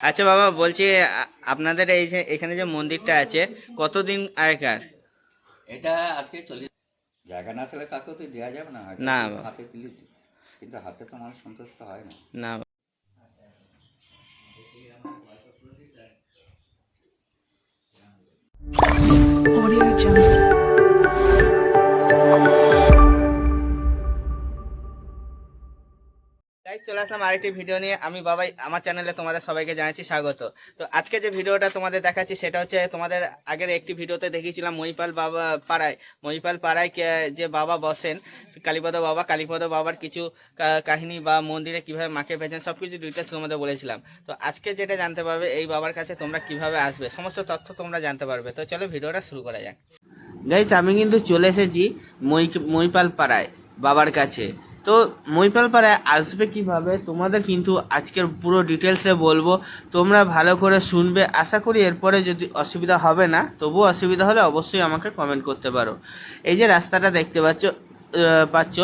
আচ্ছা বাবা বলছি আপনাদের এই যে এখানে যে মন্দিরটা আছে কতদিন আগেকার এটা আজকে চল্লিশ জায়গা না থাকলে কাকে তো দেওয়া যাবে না না। হাতে দিই। কিন্তু হাতে তো মানুষ সন্তুষ্ট হয় না না চলে আসলাম আরেকটি ভিডিও নিয়ে। আমি বাবাই, আমার চ্যানেলে তোমাদের সবাইকে জানাচ্ছি স্বাগত। তো আজকে যে ভিডিওটা তোমাদের দেখাচ্ছি, সেটা হচ্ছে তোমাদের আগের একটি ভিডিওতে দেখিয়েছিলাম মহিপাল বাবা পাড়ায়। মহিপাল পাড়ায় যে বাবা বসেন, কালীপদ বাবা, কালীপদ বাবার কিছু কাহিনী বা মন্দিরে কীভাবে মাকে পেয়েছেন সব কিছু ডিটেলস তোমাদের বলেছিলাম। তো আজকে যেটা জানতে পারবে, এই বাবার কাছে তোমরা কীভাবে আসবে, সমস্ত তথ্য তোমরা জানতে পারবে। তো চলো ভিডিওটা শুরু করা যাক। গাইস আমি কিন্তু চলে এসেছি মই মহিপাল পাড়ায়, বাবার কাছে। তো মৈপালপাড়ায় আসবে কীভাবে? তোমাদের কিন্তু আজকের পুরো ডিটেলসে বলব। তোমরা ভালো করে শুনবে। আশা করি এরপরে যদি অসুবিধা হবে না, তবুও অসুবিধা হলে অবশ্যই আমাকে কমেন্ট করতে পারো। এই যে রাস্তাটা দেখতে পাচ্ছ পাচ্ছ,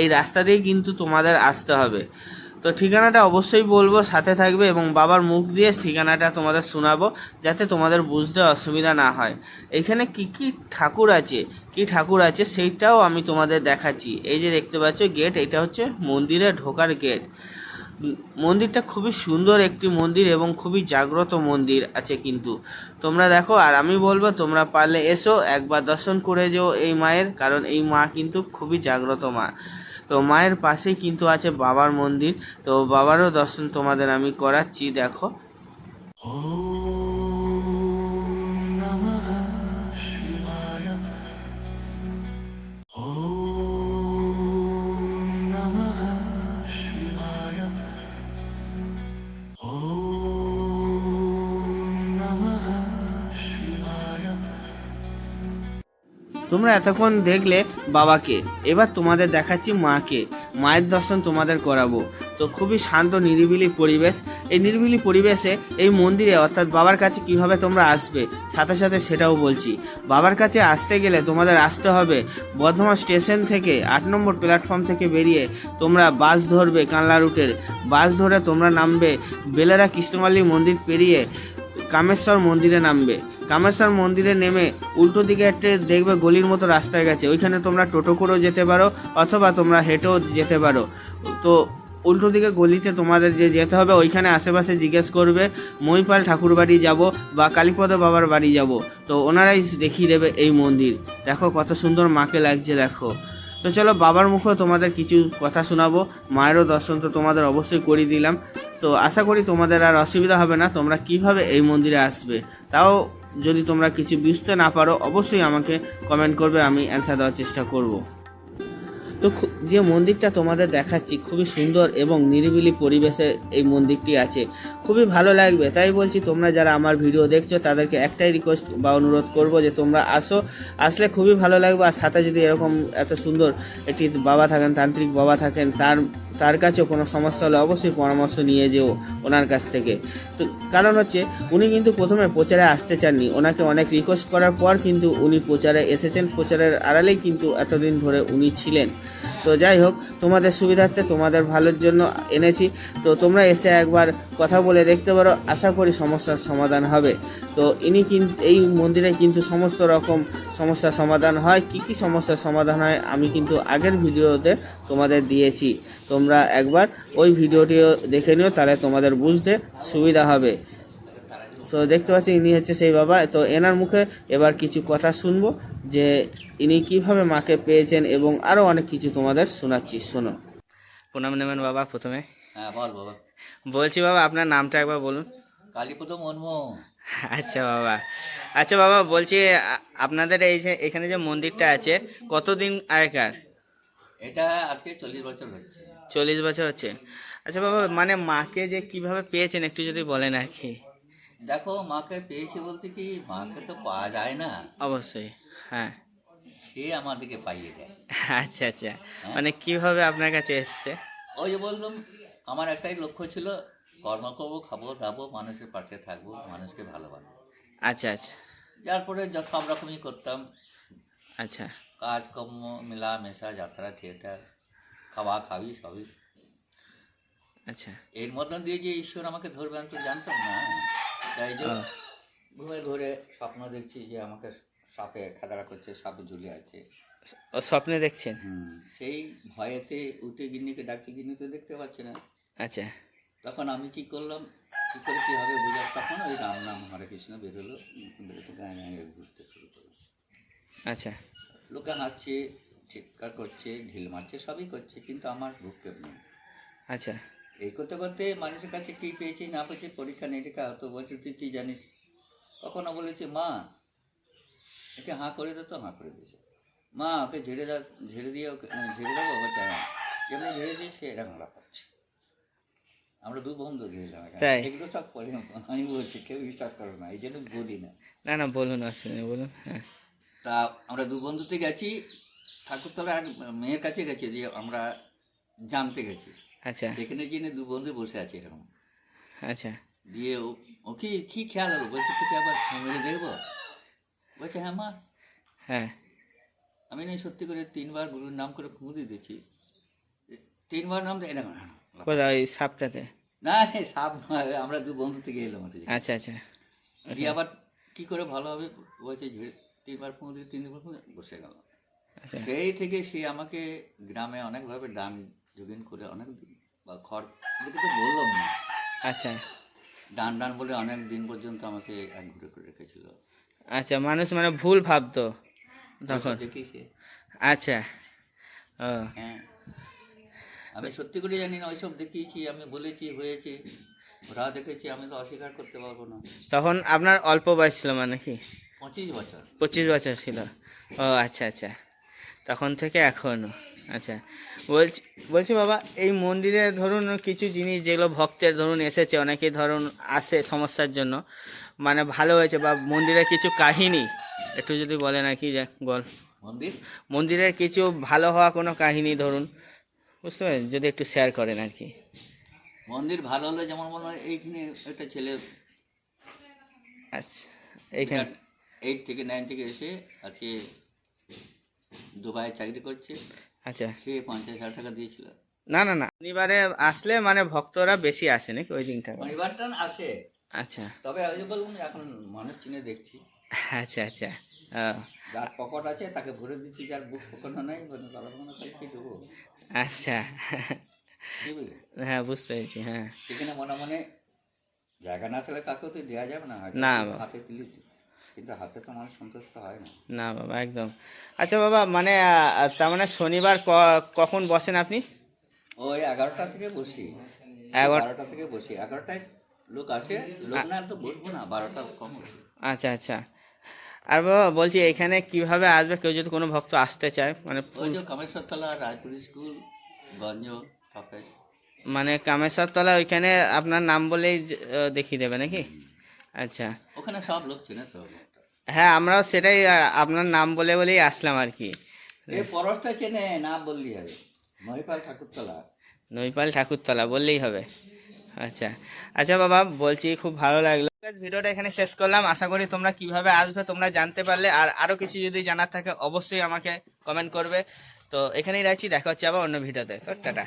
এই রাস্তা দিয়ে কিন্তু তোমাদের আসতে হবে। তো ঠিকানাটা অবশ্যই বলব, সাথে থাকবে এবং বাবার মুখ দিয়ে ঠিকানাটা তোমাদের শোনাবো, যাতে তোমাদের বুঝতে অসুবিধা না হয়। এখানে কি কি ঠাকুর আছে? কি ঠাকুর আছে সেইটাও আমি তোমাদের দেখাচ্ছি। এই যে দেখতে পাচ্ছ গেট এটা হচ্ছে মন্দিরে ঢোকার গেট মন্দিরটা খুবই সুন্দর একটি মন্দির এবং খুবই জাগ্রত মন্দির আছে কিন্তু। তোমরা দেখো, আর আমি বলব, তোমরা পারলে এসো, একবার দর্শন করে যেও এই মায়ের, কারণ এই মা কিন্তু খুবই জাগ্রত মা। তো মায়ের পাশেই কিন্তু আছে বাবার মন্দির। তো বাবারও দর্শন তোমাদের আমি করাচ্ছি, দেখো। তোমরা এতক্ষণ দেখলে বাবাকে। এবার তোমাদের দেখাচ্ছি মাকে। মায়ের দর্শন তোমাদের করাবো। তো খুবই শান্ত, নিরিবিলি পরিবেশ। এই নিরিবিলি পরিবেশে এই মন্দিরে, অর্থাৎ বাবার কাছে কীভাবে তোমরা আসবে, সাথে সাথে সেটাও বলছি। বাবার কাছে আসতে গেলে তোমাদের আসতে হবে বর্ধমান স্টেশন থেকে, আট নম্বর প্ল্যাটফর্ম থেকে বেরিয়ে তোমরা বাস ধরবে কানলা রুটের। বাস ধরে তোমরা নামবে বেলেরা কৃষ্ণমালী মন্দির পেরিয়ে কামেশ্বর মন্দিরে নামবে। কামেশ্বর মন্দিরে নেমে উল্টো দিকে একটা দেখবে গলির মতো রাস্তায় গেছে। ওইখানে তোমরা টোটো করেও যেতে পারো অথবা তোমরা হেঁটেও যেতে পারো। তো উল্টো দিকে গলিতে তোমাদের যে যেতে হবে, ওইখানে আশেপাশে জিজ্ঞেস করবে মহিপাল ঠাকুর বাড়ি যাব বা কালীপদ বাবার বাড়ি যাব। তো ওনারাই দেখিয়ে দেবে এই মন্দির। দেখো কত সুন্দর মাকে লাগছে, দেখো। তো চলো বাবার মুখেও তোমাদের কিছু কথা শোনাবো। মায়েরও দর্শন তো তোমাদের অবশ্যই করিয়ে দিলাম। তো আশা করি তোমাদের আর অসুবিধা হবে না, তোমরা কীভাবে এই মন্দিরে আসবে? তাও যদি তোমরা কিছু বুঝতে না পারো, অবশ্যই আমাকে কমেন্ট করবে, আমি অ্যান্সার দেওয়ার চেষ্টা করব। তো যে মন্দিরটা তোমাদের দেখাচ্ছি খুবই সুন্দর এবং নিরিবিলি পরিবেশে এই মন্দিরটি আছে। খুবই ভালো লাগবে। তাই বলছি, তোমরা যারা আমার ভিডিও দেখছ, তাদেরকে একটাই রিকোয়েস্ট বা অনুরোধ করব যে তোমরা আসো। আসলে খুবই ভালো লাগবে। আর সাথে যদি এরকম এত সুন্দর একটি বাবা থাকেন, তান্ত্রিক বাবা থাকেন, তার তার কাছেও কোনো সমস্যা হলে অবশ্যই পরামর্শ নিয়ে যেও ওনার কাছ থেকে। তো কারণ হচ্ছে, উনি কিন্তু প্রথমে প্রচারে আসতে চাননি। ওনাকে অনেক রিকোয়েস্ট করার পর কিন্তু উনি প্রচারে এসেছেন। প্রচারের আড়ালেই কিন্তু এতদিন ধরে উনি ছিলেন। তো যাই হোক, তোমাদের সুবিধার্থে তোমাদের ভালোর জন্য এনেছি। তো তোমরা এসে একবার কথা বলে দেখতে পারো। আশা করি সমস্যার সমাধান হবে। তো ইনি কিন্তু এই মন্দিরে কিন্তু সমস্ত রকম সমস্যার সমাধান হয় কি কি সমস্যার সমাধান হয় আমি কিন্তু আগের ভিডিওতে তোমাদের দিয়েছি। তোমরা একবার ওই ভিডিওটিও দেখে নিও তাহলে তোমাদের বুঝতে সুবিধা হবে। তো দেখতে পাচ্ছি ইনি হচ্ছে সেই বাবা। তো এনার মুখে এবার কিছু কথা শুনব যে ইনি কীভাবে মাকে পেয়েছেন এবং আরও অনেক কিছু তোমাদের শোনাচ্ছি শোনো। প্রণাম নেবেন বাবা প্রথমে। হ্যাঁ বল বাবা। বলছি বাবা আপনার নামটা একবার বলুন। কালীপদ মর্মু। আচ্ছা বাবা। আচ্ছা বাবা বলছি আপনাদের এই যে এখানে যে মন্দিরটা আছে কতদিন আগেকার? এটা আজকে চল্লিশ বছর হচ্ছে। চল্লিশ বছর হচ্ছে। আচ্ছা বাবা মানে মাকে যে কীভাবে পেয়েছেন একটু যদি বলেন আর কি। দেখো মাকে পেয়েছি বলতে কি মাকে তো পাওয়া যায় না। অবশ্যই হ্যাঁ। সে আমাদেরকে পাইয়ে দেয়। আচ্ছা আচ্ছা। মানে কীভাবে আপনার কাছে এসছে? ওই যে বললাম আমার একটাই লক্ষ্য ছিল কর্ম করব খাব দাবো মানুষের পাশে থাকব মানুষকে ভালোবাসবো। আচ্ছা আচ্ছা। যার পরে যা সব রকমই করতাম। আচ্ছা। কাজকর্ম মেলা মেশা যাত্রা থিয়েটার খাওয়া খাওয়ি সবই। আচ্ছা। এর মধ্য দিয়ে যে ঈশ্বর আমাকে ধরবে আমি তো জানতাম না। তাই যে ঘুমে ঘরে স্বপ্ন দেখছি যে আমাকে সাপে খেদারা করছে সাপে ঝুলে আছে। ও স্বপ্নে দেখছেন? সেই ভয়েতে উঠে গিন্নিকে ডাকতে গিন্নি তো দেখতে পাচ্ছে না। আচ্ছা। তখন আমি কি করলাম? কি করে কি হবে বোঝার তখন ওই রাম নাম হরে কৃষ্ণ বেরোলো বেরোতে গায়ে গায়ে ঘুরতে শুরু করল। আচ্ছা। লোকে হাসছে চিৎকার করছে ঢিল মারছে সবই করছে কিন্তু আমার ভূক্ষেপ নেই। আচ্ছা। এই করতে করতে মানুষের কাছে কী পেয়েছি না পেয়েছি পরীক্ষা নিরীক্ষা হতো বলছে তুই কি জানিস? কখনো বলেছে মা একে হাঁ করে দে তো হাঁ করে দিয়েছে। মা ওকে ঝেড়ে দাও ঝেড়ে দিয়ে ওকে ঝেড়ে দেবো বলছে হ্যাঁ যেমনি ঝেড়ে দিয়ে সে এরকম পাচ্ছে আমরা দু বন্ধু দিলাম তাই? এগুলো সব পরে আমি বলছি কেউ বিশ্বাস করো না এই জন্য বলি না। না না বলুন নেই, বলুন হ্যাঁ। তা আমরা দু বন্ধুতে গেছি ঠাকুরতলা এক মেয়ের কাছে গেছি যে আমরা জানতে গেছি। আচ্ছা। সেখানে গিয়ে দু বন্ধু বসে আছে এরকম। আচ্ছা। দিয়ে ও কি কি খেয়াল হলো? বলছে তোকে আবার মেরে দেখব? বলছে হ্যাঁ মা। হ্যাঁ। আমি না সত্যি করে তিনবার গুরুর নাম করে ফুঁদি দিচ্ছি তিনবার নাম দেয় না কোথায়? ওই সাপটাতে? না সাপ নয়, আমরা দু বন্ধু থেকে এলাম আর আচ্ছা আচ্ছা। দিয়ে আবার কি করে ভালো হবে? বলছে ঝেড়ে তিনবার ফুঁ দিয়ে তিনবার ফুঁ বসে গেল। আচ্ছা। সেই থেকে সে আমাকে গ্রামে অনেকভাবে ডান যোগিন করে অনেক দিন বা খড় এদিকে তো বললাম না। আচ্ছা। ডান ডান বলে অনেক দিন পর্যন্ত আমাকে এক ঘুরে করে রেখেছিল। আচ্ছা মানুষ মানে ভুল ভাবতো তখন। দেখি সে। আচ্ছা। ও। হ্যাঁ আমি সত্যি করে জানি না ওইসব দেখিয়েছি আমি বলেছি হয়েছে। ওরা দেখেছি আমি তো অস্বীকার করতে পারব না। তখন আপনার অল্প বয়স ছিল মানে কি? পঁচিশ বছর। পঁচিশ বছর ছিল। ও আচ্ছা আচ্ছা। তখন থেকে এখনও। আচ্ছা। বলছি বলছি বাবা এই মন্দিরে ধরুন কিছু জিনিস যেগুলো ভক্তের ধরুন এসেছে অনেকে ধরুন আসে সমস্যার জন্য মানে ভালো হয়েছে বা মন্দিরের কিছু কাহিনী একটু যদি বলেন আর কি যে গল মন্দির? মন্দিরের কিছু ভালো হওয়া কোনো কাহিনী ধরুন বুঝতে পারেন যদি একটু শেয়ার করেন আর কি। মন্দির ভালো হলে যেমন মনে হয় এইখানে একটা ছেলে আচ্ছা এইখানে। এইট থেকে নাইন থেকে এসে আজকে দুবাইয়ে চাকরি করছে। আচ্ছা। সে পঞ্চাশ হাজার টাকা দিয়েছিল। না না না শনিবারে আসলে মানে ভক্তরা বেশি আসে নাকি ওই দিনটা? পরিবার টান আসে। আচ্ছা। তবে আমি বলুন এখন মানুষ চিনে দেখছি। আচ্ছা আচ্ছা। যার পকেট আছে তাকে ভরে দিচ্ছি যার বুক পকেটও নাই বলে তারা কোনো তাই কি দেবো আচ্ছা। হ্যাঁ বুঝতে পেরেছি হ্যাঁ। সেখানে মনে মনে জায়গা না থাকলে কাকেও তো দেওয়া যাবে না না, হাতে তুলে কিন্তু হাতে তো মানুষ সন্তুষ্ট হয় না। না বাবা একদম। আচ্ছা বাবা মানে তার মানে শনিবার কখন বসেন আপনি? ওই এগারোটা থেকে বসি। এগারোটা থেকে বসি। এগারোটায় লোক আসে। লোক না তো বসবো না বারোটা কম। আচ্ছা আচ্ছা। আর বাবা বলছি এখানে কীভাবে আসবে? কেউ যদি কোনো ভক্ত আসতে চায় মানে কামেশ্বরতলা রায়পুর স্কুল গঞ্জ মানে কামেশ্বরতলা ওইখানে আপনার নাম বলেই দেখিয়ে দেবে নাকি? আচ্ছা। ওখানে সব লোক চেনে তো হ্যাঁ আমরাও সেটাই আপনার নাম বলে বলেই আসলাম আর কি। পরশটা চেনে না বললি হবে ঠাকুরতলা। নৈপাল ঠাকুরতলা বললেই হবে। আচ্ছা। আচ্ছা বাবা বলছি খুব ভালো লাগল। Guys, ভিডিওটা এখানে শেষ করলাম। আশা করি তোমরা কীভাবে আসবে তোমরা জানতে পারলে। আর আরও কিছু যদি জানার থাকে অবশ্যই আমাকে কমেন্ট করবে। তো এখানেই রাখছি দেখা হচ্ছে আবার অন্য ভিডিওতে। টাটা।